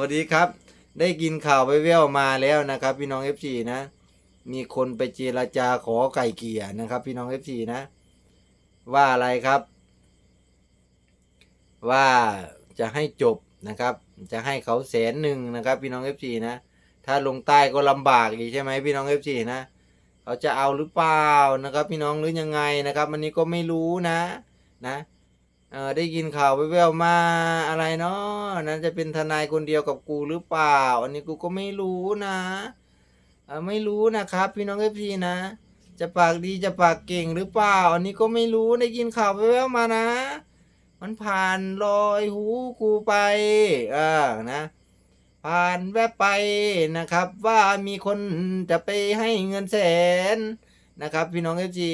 วัสดีครับ ได้กินข่าวไปแววมาแล้วนะครับ พี่น้อง FC นะ มีคนไปเจรจาขอไก่เกี่ยนะครับ พี่น้อง FC นะ ว่าอะไรครับ ว่าจะให้จบนะครับ จะให้เขาแสนหนึ่งนะครับ พี่น้อง FC นะ ถ้าลงใต้ก็ลำบากอีกใช่ไหมพี่น้อง FC นะเขาจะเอาหรือเปล่านะครับ พี่น้องหรือยังไงนะครับวันนี้ก็ไม่รู้นะ นะ เออได้ยินข่าวแว่วๆมาอะไรเนาะนั้นจะเป็นทนายคนเดียวกับกูหรือเปล่า อันนี้กูก็ไม่รู้นะเออไม่รู้นะครับ พี่น้องเอฟซีนะ จะปากดีจะปากเก่งหรือเปล่า อันนี้ก็ไม่รู้ได้ยินข่าวแว่วๆมานะ มันผ่านลอยหูกูไปเออนะ ผ่านแวบไปนะครับ ว่ามีคนจะไปให้เงินแสนนะครับ พี่น้องเอฟจี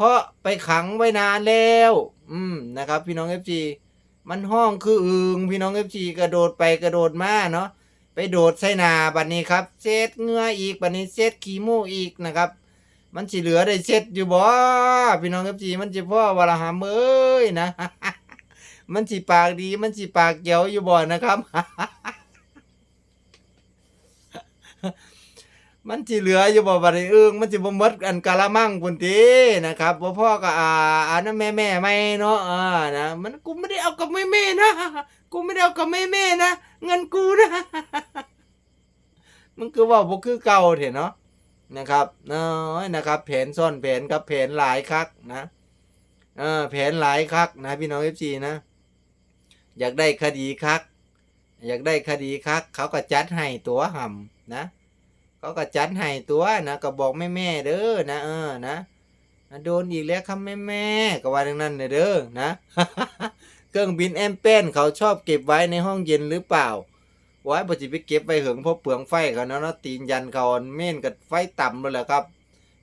เพราะไปขังไว้นานแล้ว อืมนะครับ พี่น้องเอฟจีมันห้องคืออึงพี่น้องเอฟจีกระโดดไปกระโดดมาเนาะไปโดดใส่นาบัดนี้ครับเซตเงืออีกบัดนี้เซตขี้มูอีกนะครับ มันสิเหลือได้เซตอยู่บ่พี่น้องเอฟจีมันจะพ่อวลาหามเอ้ยนะ มันสิปากดีมันสิปากเกียวอยู่บ่นะครับ มันสิเหลืออยู่บ่บัดนี้เอิงมันสิบ่หมดอันกะละมังพุ่นตินะครับบ่พ่อก็อ่าอันนั้นแม่แม่ไม่เนาะอ่านะมันกูไม่ได้เอากับแม่แม่นะกูไม่ได้เอากับแม่แม่นะเงินกูนะมันคือว่าบ่คือเก่าเถอะเนาะนะครับเนาะนะครับ แผนซ่อนแผนกับแผนหลายคักนะเออแผนหลายคักนะพี่น้อง FC นะ อยากได้คดีคัก อยากได้คดีคัก เขาก็จัดให้ตัวห่ำนะ เขาก็จัดให้ตัวนะก็บอกแม่แม่ๆเด้อนะเออนะโดนอีกแล้วครับแม่แม่ก็ว่าดังนั้นเด้อนะ เครื่องบินแอมเป้นเขาชอบเก็บไว้ในห้องเย็นหรือเปล่าไว้ปฏิไปเก็บไว้เหิงเพราะเปลืองไฟเขาเนาะเนาะตีนยันเขาเม่นกับไฟต่ำเลยแหละครับ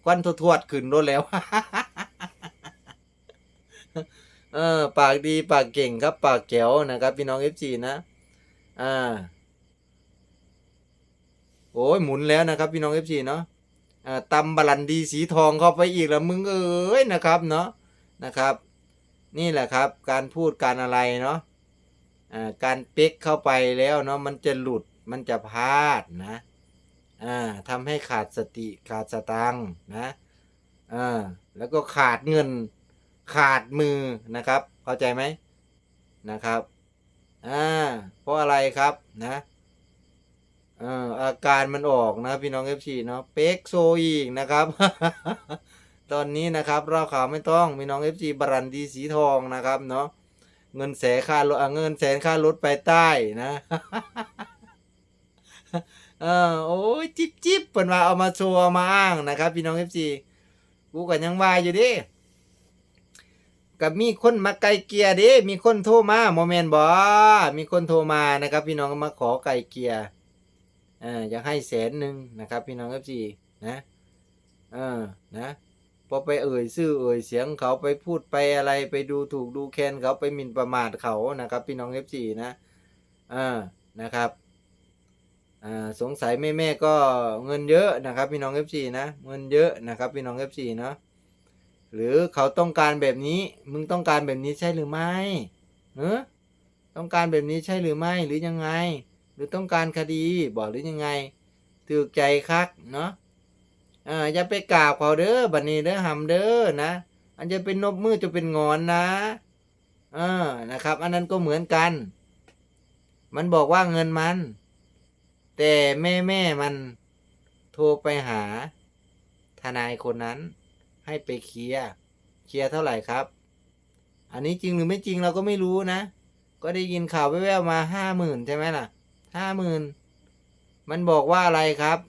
ควันทวดขึ้นรถแล้วเออปากดีปากเก่งครับ ปากแก้วนะครับ พี่น้องเอฟซีนะ อ่า โอ้ยหมุนแล้วนะครับพี่น้องเอฟซีเนาะตำบาลันดีสีทองเข้าไปอีกแล้วมึงเอ้ยนะครับเนาะนะครับ นี่แหละครับการพูดการอะไรเนาะการเป๊กเข้าไปแล้วเนาะมันจะหลุดมันจะพลาดนะอ่าทำให้ขาดสติขาดสตังนะแล้วก็ขาดเงินขาดมือนะครับ เข้าใจไหมนะครับเพราะอะไรครับนะ อาการมันออกนะพี่น้องเอฟซีเนาะเป๊กโซอีกนะครับ ตอนนี้นะครับเราข่าวไม่ต้องพี่น้องเอฟซีบรันดีสีทองนะครับเนาะเงินแสนค่ารถเงินแสนค่ารถไปใต้นะเออโอ้ยจิบจิบเปินว่าเอามาโชว์เอามาอ้างนะครับ พี่น้องเอฟซีกูก็ยังว่าอยู่ดิกับมีคนมาไกลเกียเดิมีคนโทรมาโมเมนต์บอมีคนโทรมานะครับ พี่น้องมาขอไกลเกียร์ อ่าอยากให้แสนหนึ่งนะครับ พี่น้องเอฟซีนะเออนะพอไปเอ่ยชื่อเอ่ยเสียงเขาไปพูดไปอะไรไปดูถูกดูแคลนเขาไปหมิ่นประมาทเขานะครับ พี่น้องเอฟซีนะอ่านะครับอ่าสงสัยแม่แม่ก็เงินเยอะนะครับ พี่น้องเอฟซีนะเงินเยอะนะครับพี่น้องเอฟซีเนาะหรือเขาต้องการแบบนี้มึงต้องการแบบนี้ใช่หรือไม่เออต้องการแบบนี้ใช่หรือไม่หรือยังไง หรือต้องการคดีบอกหรือยังไงถือใจคักเนาะอ่าอย่าไปกราบเขาเด้อบัดนี้เด้อหำเด้อนะ อันจะเป็นนบมือจะเป็นงอนนะเออนะครับ อันนั้นก็เหมือนกัน มันบอกว่าเงินมัน แต่แม่แม่มันโทรไปหา ทนายคนนั้น ให้ไปเคลียร์เคลียร์เท่าไหร่ครับ อันนี้จริงหรือไม่จริงเราก็ไม่รู้นะ ก็ได้ยินข่าวแว่วๆมาห้าหมื่นใช่ไหมล่ะ ห้าหมื่นมันบอกว่าอะไรครับ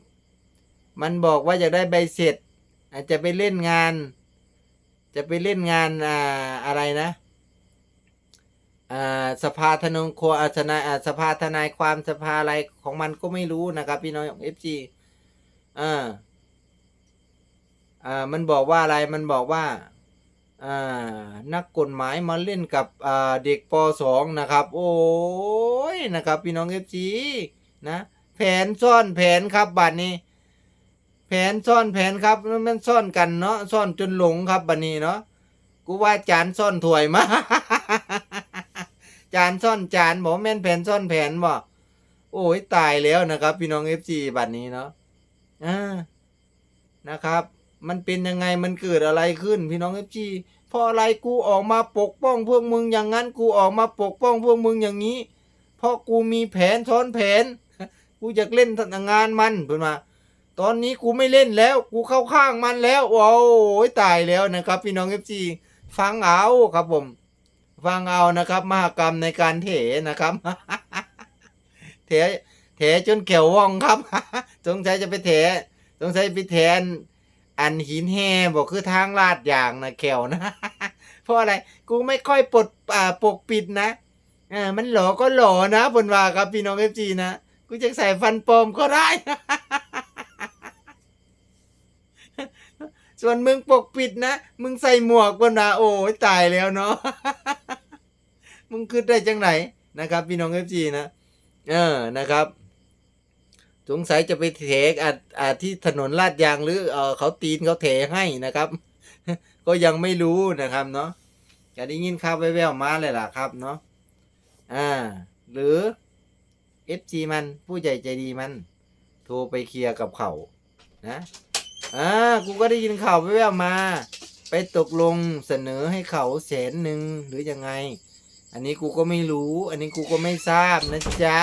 มันบอกว่าอยากได้ใบเสร็จ อาจจะไปเล่นงาน จะไปเล่นงานอ่าอะไรนะอ่าสภาทนงโคอาชนาอ่าสภาทนายความสภาอะไรของมันก็ไม่รู้นะครับพี่น้องเอฟจีอ่าอ่ามันบอกว่าอะไรมันบอกว่า นักกฎหมายมาเล่นกับเด็กป .2 นะครับ โอ้ยนะครับพี่น้องเอฟซีนะแผนซ่อนแผนครับบัดนี้ แผนซ่อนแผนครับมันซ่อนกันเนาะซ่อนจนหลงครับบัดนี้เนาะกูว่าจานซ่อนถวยมาจานซ่อนจานบอกแม่นแผนซ่อนแผนบ่โอ้ยตายแล้วนะครับ พี่น้อง FC บัดนี้เนาะอ่านะครับ มันเป็นยังไงมันเกิดอะไรขึ้น พี่น้อง FC เพราะอะไรกูออกมาปกป้องพวกมึงอย่างนั้นกูออกมาปกป้องพวกมึงอย่างนี้ เพราะกูมีแผนซ้อนแผน กูอยากเล่นงานมันเพื่อนมา ตอนนี้กูไม่เล่นแล้ว กูเข้าข้างมันแล้วโอ้ยตายแล้วนะครับ พี่น้อง FC ฟังเอาครับผม ฟังเอานะครับ มหากรรมในการเถนะครับเถเถจนเขียวว่องครับสงสัยจะไปเถสงสัยไปแทน อันหินแห่บอกคือทางลาดอย่างนะแขวนะ เพราะอะไรกูไม่ค่อยปลดอ่าปกปิดนะอ่ามันหลอก็หลอนะบนว่าครับพี่น้องเอฟจีนะกูจะใส่ฟันปลอมก็ได้ ส่วนมึงปกปิดนะ มึงใส่หมวกบนว่าโอ้ยตายแล้วเนาะมึงคิดได้จังไหนนะครับ พี่น้องเอฟจีนะเออนะครับ สงสัยจะไปเถอาอ่าที่ถนนลาดยางหรือเออเขาตีนเขาเถให้นะครับ ก็ยังไม่รู้นะครับเนาะจะได้ยินข่าวแว่วๆมาเลยล่ะครับเนาะอ่า หรือเอฟจีมันผู้ใหญ่ใจดีมัน โทรไปเคลียร์กับเขานะอ่ากูก็ได้ยินข่าวแว่วๆมา ไปตกลงเสนอให้เขาแสนหนึ่งหรือยังไง อันนี้กูก็ไม่รู้ อันนี้กูก็ไม่ทราบนะจ๊ะ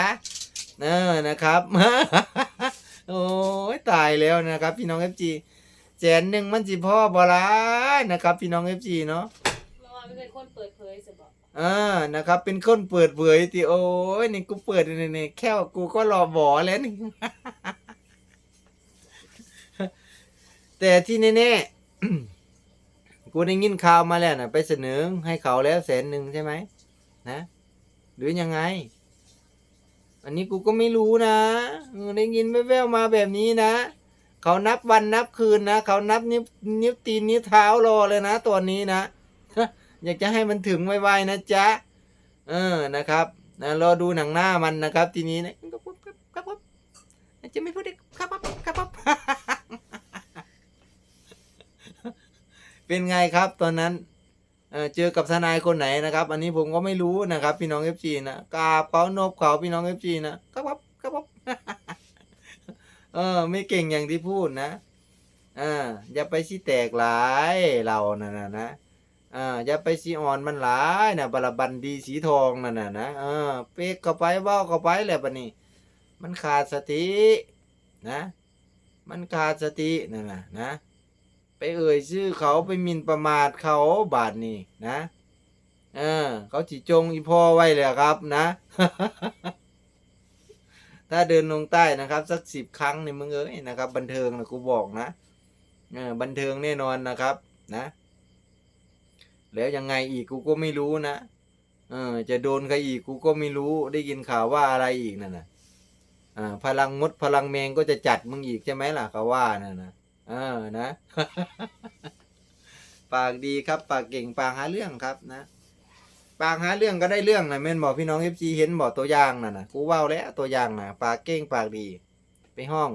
เออนะครับ โอ้ยตายแล้วนะครับ พี่น้องเอฟจีแสนหนึ่งมันสิพ่อบอละนะครับ พี่น้องเอฟจีเนาะเมื่อวานไม่เป็นคนเปิดเผยสิบอกอ่านะครับ เป็นคนเปิดเผยติโอ้ยนี่กูเปิดนี่นี่แค่ว่ากูก็รอบอแล้วนี่แต่ที่แน่ๆกูได้ยินข่าวมาแล้วนะไปเสนอให้เขาแล้วแสนหนึ่งใช่ไหมนะ หรือยังไง อันนี้กูก็ไม่รู้นะเออได้ยินแว่วๆมาแบบนี้นะเขานับวันนับคืนนะเขานับนิ้วนิ้วตีนนิ้วเท้ารอเลยนะตัวนี้นะอยากจะให้มันถึงไวๆนะจ๊ะเออนะครับนะรอดูหนังหน้ามันนะครับ ทีนี้นะครับครับครับครับจะไม่พูดได้ครับครับครับครับเป็นไงครับตอนนั้น เจอกับทนายคนไหนนะครับ อันนี้ผมก็ไม่รู้นะครับ พี่น้องเอฟซีนะกราบเขานบเขาพี่น้องเอฟซีนะครับครับครับเออ ไม่เก่งอย่างที่พูดนะอ่าอย่าไปชี้แตกหลายเรานะนะนะอ่าอย่าไปสีอ่อนมันหลายนะบาลบันดีสีทองนั่นนะนะเออเป๊กเข้าไปว้าเข้าไปแหละบัดนี้มันขาดสตินะ มันขาดสตินั่นนะนะ ไปเอ่ยชื่อเขาไปหมิ่นประมาทเขาบาดนี้นะเออเขาจิจงอีพ่อไว้เลยครับนะ ถ้าเดินลงใต้นะครับ สักสิบครั้งในมึงเอ้ยนะครับ บันเทิงนะกูบอกนะเออบันเทิงแน่นอนนะครับนะ แล้วยังไงอีกกูก็ไม่รู้นะเออจะโดนใครอีกกูก็ไม่รู้ได้ยินข่าวว่าอะไรอีกนั่นนะอ่าพลังมดพลังแมงก็จะจัดมึงอีกใช่ไหมล่ะเขาว่านั่นนะ เออนะ ปากดีครับ ปากเก่งปากหาเรื่องครับนะ ปากหาเรื่องก็ได้เรื่องนะแม่นบอกพี่น้องเอฟซีเห็นบอกตัวอย่างน่ะนะกูว้าแล้วตัวอย่างน่ะ ปากเก่งปากดี ไปห้อง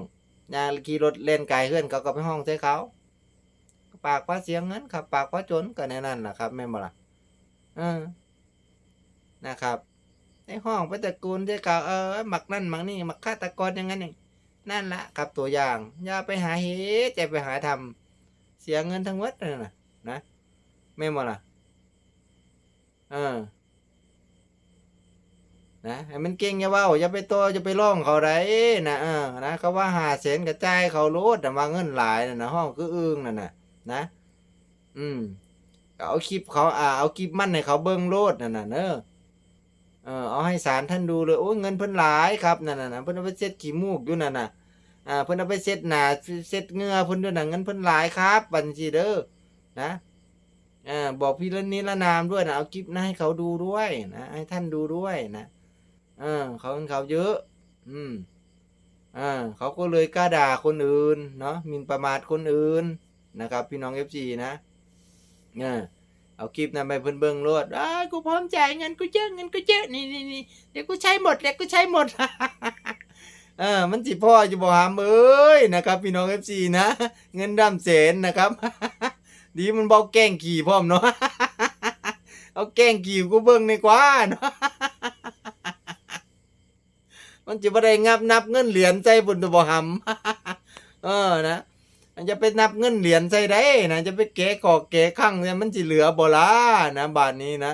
ยาขี่รถเล่นไกลเพื่อนเขาก็ไปห้องใส่เขา ปากว่าเสียเงินครับ ปากว่าจนก็ในนั้นนะครับแม่นบ่ล่ะเออนะครับในห้องไปตระกูลที่เขาเออหมักนั่นหมักนี่หมักฆาตกรอย่างนั้นอย่าง นั่นละครับตัวอย่าง อย่าไปหาเหตุจะไปหาทำเสียเงินทั้งหมดนั่นนะนะแม่นบ่ล่ะเออนะให้มันเก่งอย่าว่าอย่าไปโตอย่าไปร้องเขาได้นะเออนะเขาว่าหาแสนกระจายเขาโลดแต่ว่าเงินหลายน่ะนะห้องคืออึ้งนั่นน่ะนะ อืมเอาคลิปเขาอ่าเอาคลิปมันให้เขาเบิ้งโลดนั่นน่ะเนอะ เออเอาให้สารท่านดูเลยโอ้ยเงินเพิ่นหลายครับนั่นน่ะเพิ่นเอาไปเซ็ตขี้มูกอยู่นั่นน่ะอ่าเพิ่นเอาไปเซ็ตหนาเซ็ตเงื่อเพิ่นด้วยน่ะเงินเพิ่นหลายครับบัญชีเด้อนะอ่าบอกพี่ละนิละนามด้วยนะเอาคลิปนะให้เขาดูด้วยนะให้ท่านดูด้วยนะอ่าเขาเป็นเขาเยอะ อืมอ่าเขาก็เลยกล้าด่าคนอื่นเนาะมินประมาทคนอื่นนะครับ พี่น้องเอฟซีนะอ่า เอาคลิปนั้นไปเพิ่นเบิ่งโลดอ้ายกูพร้อมจ่ายเงินกูเยอะเงินกูเยอะนี่นี่นี่เดี๋ยวกูใช้หมดเดี๋ยวกูใช้หมด เออมันสิพ่อจะบอกหามเอ้ยนะครับ พี่น้องเอฟซีนะเงินดำเสนนะครับ ดีมันบอกแกล้งขี่พร้อมเนาะเอาแกล้งขี่กูเบิ่งในกว่าเนาะมันจะบ่ได้งับนับเงินเหรียญใส่บุญตัวบ่หำเออนะ จะไปนับเงินเหรียญใส่ได้นะจะไปเก๋กอกเก๋ข้างเนี่ยมันจะเหลือบ่ล่ะนะบาทนี้นะ